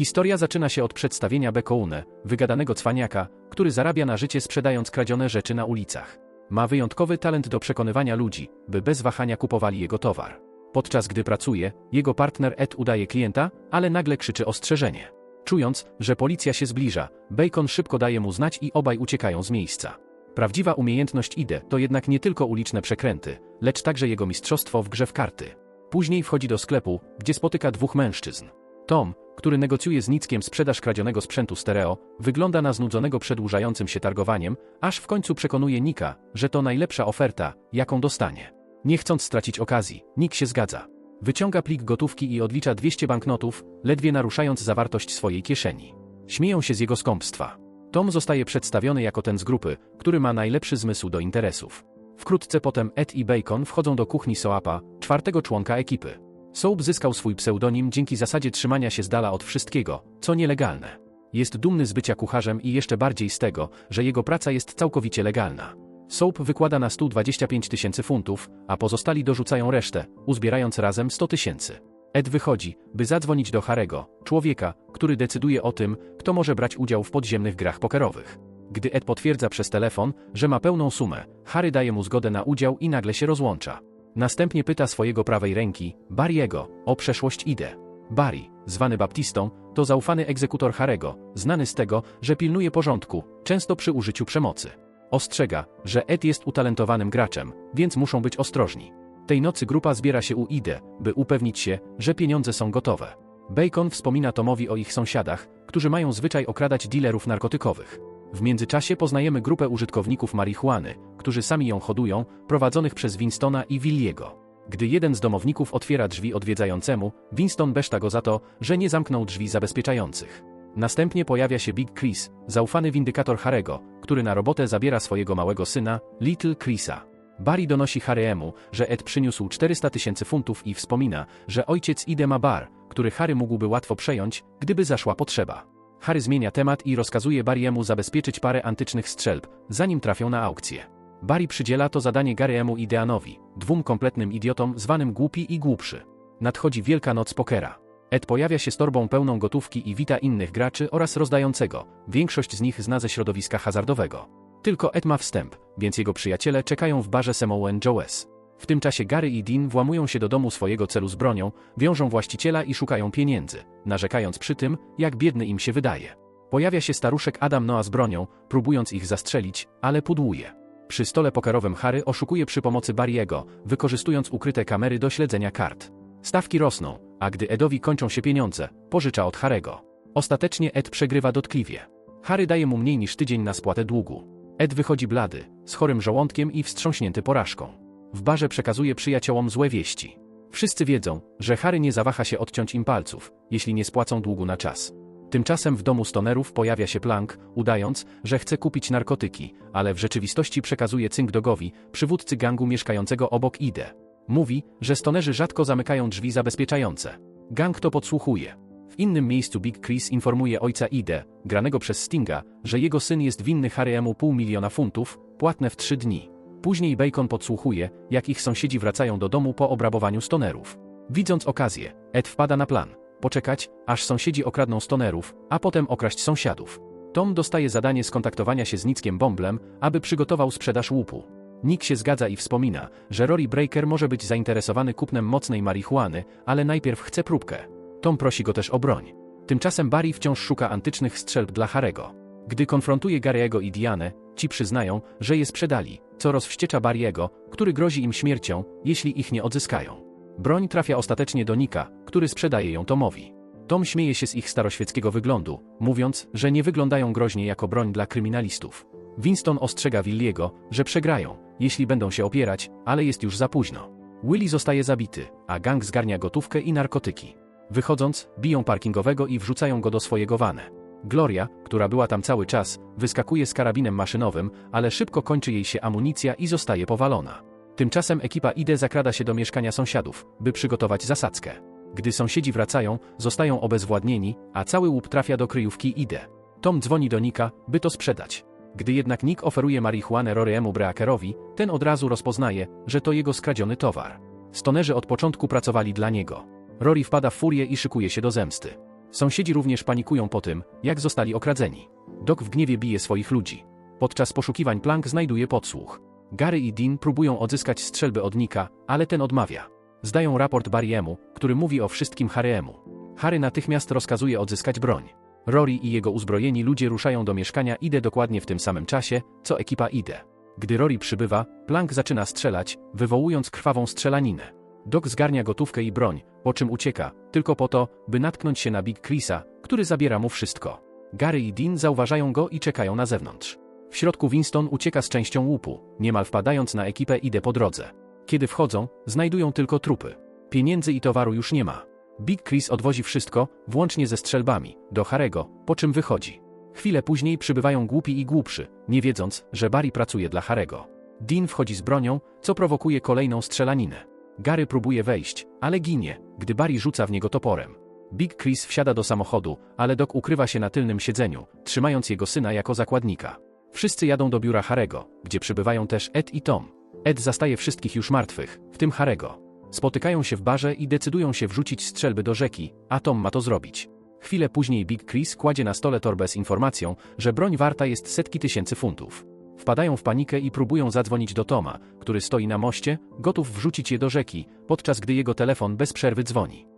Historia zaczyna się od przedstawienia Bekoune, wygadanego cwaniaka, który zarabia na życie sprzedając kradzione rzeczy na ulicach. Ma wyjątkowy talent do przekonywania ludzi, by bez wahania kupowali jego towar. Podczas gdy pracuje, jego partner Ed udaje klienta, ale nagle krzyczy ostrzeżenie. Czując, że policja się zbliża, Bacon szybko daje mu znać i obaj uciekają z miejsca. Prawdziwa umiejętność Ide to jednak nie tylko uliczne przekręty, lecz także jego mistrzostwo w grze w karty. Później wchodzi do sklepu, gdzie spotyka dwóch mężczyzn. Tom, który negocjuje z Nickiem sprzedaż kradzionego sprzętu stereo, wygląda na znudzonego przedłużającym się targowaniem, aż w końcu przekonuje Nika, że to najlepsza oferta, jaką dostanie. Nie chcąc stracić okazji, Nick się zgadza. Wyciąga plik gotówki i odlicza 200 banknotów, ledwie naruszając zawartość swojej kieszeni. Śmieją się z jego skąpstwa. Tom zostaje przedstawiony jako ten z grupy, który ma najlepszy zmysł do interesów. Wkrótce potem Ed i Bacon wchodzą do kuchni Soapa, czwartego członka ekipy. Soap zyskał swój pseudonim dzięki zasadzie trzymania się z dala od wszystkiego, co nielegalne. Jest dumny z bycia kucharzem i jeszcze bardziej z tego, że jego praca jest całkowicie legalna. Soap wykłada na stół 25 tysięcy funtów, a pozostali dorzucają resztę, uzbierając razem 100 tysięcy. Ed wychodzi, by zadzwonić do Harego, człowieka, który decyduje o tym, kto może brać udział w podziemnych grach pokerowych. Gdy Ed potwierdza przez telefon, że ma pełną sumę, Harry daje mu zgodę na udział i nagle się rozłącza. Następnie pyta swojego prawej ręki, Barry'ego, o przeszłość Ide. Barry, zwany Baptistą, to zaufany egzekutor Harego, znany z tego, że pilnuje porządku, często przy użyciu przemocy. Ostrzega, że Ed jest utalentowanym graczem, więc muszą być ostrożni. Tej nocy grupa zbiera się u Ide, by upewnić się, że pieniądze są gotowe. Bacon wspomina Tomowi o ich sąsiadach, którzy mają zwyczaj okradać dealerów narkotykowych. W międzyczasie poznajemy grupę użytkowników marihuany, którzy sami ją hodują, prowadzonych przez Winstona i Williego. Gdy jeden z domowników otwiera drzwi odwiedzającemu, Winston beszta go za to, że nie zamknął drzwi zabezpieczających. Następnie pojawia się Big Chris, zaufany windykator Harego, który na robotę zabiera swojego małego syna, Little Chrisa. Barry donosi Harry'emu, że Ed przyniósł 400 tysięcy funtów i wspomina, że ojciec Ide ma bar, który Harry mógłby łatwo przejąć, gdyby zaszła potrzeba. Harry zmienia temat i rozkazuje Barry'emu zabezpieczyć parę antycznych strzelb, zanim trafią na aukcję. Barry przydziela to zadanie Gary'emu i Deanowi, dwóm kompletnym idiotom zwanym głupi i głupszy. Nadchodzi wielka noc pokera. Ed pojawia się z torbą pełną gotówki i wita innych graczy oraz rozdającego, większość z nich zna ze środowiska hazardowego. Tylko Ed ma wstęp, więc jego przyjaciele czekają w barze Samoan Joes. W tym czasie Gary i Dean włamują się do domu swojego celu z bronią, wiążą właściciela i szukają pieniędzy, narzekając przy tym, jak biedny im się wydaje. Pojawia się staruszek Adam Noah z bronią, próbując ich zastrzelić, ale pudłuje. Przy stole pokerowym Harry oszukuje przy pomocy Barry'ego, wykorzystując ukryte kamery do śledzenia kart. Stawki rosną, a gdy Edowi kończą się pieniądze, pożycza od Harego. Ostatecznie Ed przegrywa dotkliwie. Harry daje mu mniej niż tydzień na spłatę długu. Ed wychodzi blady, z chorym żołądkiem i wstrząśnięty porażką. W barze przekazuje przyjaciołom złe wieści. Wszyscy wiedzą, że Harry nie zawaha się odciąć im palców, jeśli nie spłacą długu na czas. Tymczasem w domu stonerów pojawia się Plank, udając, że chce kupić narkotyki, ale w rzeczywistości przekazuje cynk dogowi, przywódcy gangu mieszkającego obok Ide. Mówi, że stonerzy rzadko zamykają drzwi zabezpieczające. Gang to podsłuchuje. W innym miejscu Big Chris informuje ojca Ide, granego przez Stinga, że jego syn jest winny Harry'emu pół miliona funtów, płatne w trzy dni. Później Bacon podsłuchuje, jak ich sąsiedzi wracają do domu po obrabowaniu stonerów. Widząc okazję, Ed wpada na plan. Poczekać, aż sąsiedzi okradną stonerów, a potem okraść sąsiadów. Tom dostaje zadanie skontaktowania się z Nickiem Bomblem, aby przygotował sprzedaż łupu. Nick się zgadza i wspomina, że Rory Breaker może być zainteresowany kupnem mocnej marihuany, ale najpierw chce próbkę. Tom prosi go też o broń. Tymczasem Barry wciąż szuka antycznych strzelb dla Harego. Gdy konfrontuje Gary'ego i Dianę, ci przyznają, że je sprzedali, co rozwściecza Barry'ego, który grozi im śmiercią, jeśli ich nie odzyskają. Broń trafia ostatecznie do Nika, który sprzedaje ją Tomowi. Tom śmieje się z ich staroświeckiego wyglądu, mówiąc, że nie wyglądają groźnie jako broń dla kryminalistów. Winston ostrzega Williego, że przegrają, jeśli będą się opierać, ale jest już za późno. Willy zostaje zabity, a gang zgarnia gotówkę i narkotyki. Wychodząc, biją parkingowego i wrzucają go do swojego wane. Gloria, która była tam cały czas, wyskakuje z karabinem maszynowym, ale szybko kończy jej się amunicja i zostaje powalona. Tymczasem ekipa Ide zakrada się do mieszkania sąsiadów, by przygotować zasadzkę. Gdy sąsiedzi wracają, zostają obezwładnieni, a cały łup trafia do kryjówki Ide. Tom dzwoni do Nika, by to sprzedać. Gdy jednak Nick oferuje marihuanę Rory'emu Breakerowi, ten od razu rozpoznaje, że to jego skradziony towar. Stonerzy od początku pracowali dla niego. Rory wpada w furię i szykuje się do zemsty. Sąsiedzi również panikują po tym, jak zostali okradzeni. Doc w gniewie bije swoich ludzi. Podczas poszukiwań Plank znajduje podsłuch. Gary i Dean próbują odzyskać strzelby od Nika, ale ten odmawia. Zdają raport Barry'emu, który mówi o wszystkim Harry'emu. Harry natychmiast rozkazuje odzyskać broń. Rory i jego uzbrojeni ludzie ruszają do mieszkania Ide dokładnie w tym samym czasie, co ekipa Ide. Gdy Rory przybywa, Plank zaczyna strzelać, wywołując krwawą strzelaninę. Doc zgarnia gotówkę i broń, po czym ucieka, tylko po to, by natknąć się na Big Chrisa, który zabiera mu wszystko. Gary i Dean zauważają go i czekają na zewnątrz. W środku Winston ucieka z częścią łupu, niemal wpadając na ekipę Ide po drodze. Kiedy wchodzą, znajdują tylko trupy. Pieniędzy i towaru już nie ma. Big Chris odwozi wszystko, włącznie ze strzelbami, do Harego, po czym wychodzi. Chwilę później przybywają głupi i głupszy, nie wiedząc, że Barry pracuje dla Harego. Dean wchodzi z bronią, co prowokuje kolejną strzelaninę. Gary próbuje wejść, ale ginie, gdy Barry rzuca w niego toporem. Big Chris wsiada do samochodu, ale Doc ukrywa się na tylnym siedzeniu, trzymając jego syna jako zakładnika. Wszyscy jadą do biura Harego, gdzie przybywają też Ed i Tom. Ed zastaje wszystkich już martwych, w tym Harego. Spotykają się w barze i decydują się wrzucić strzelby do rzeki, a Tom ma to zrobić. Chwilę później Big Chris kładzie na stole torbę z informacją, że broń warta jest setki tysięcy funtów. Wpadają w panikę i próbują zadzwonić do Toma, który stoi na moście, gotów wrzucić je do rzeki, podczas gdy jego telefon bez przerwy dzwoni.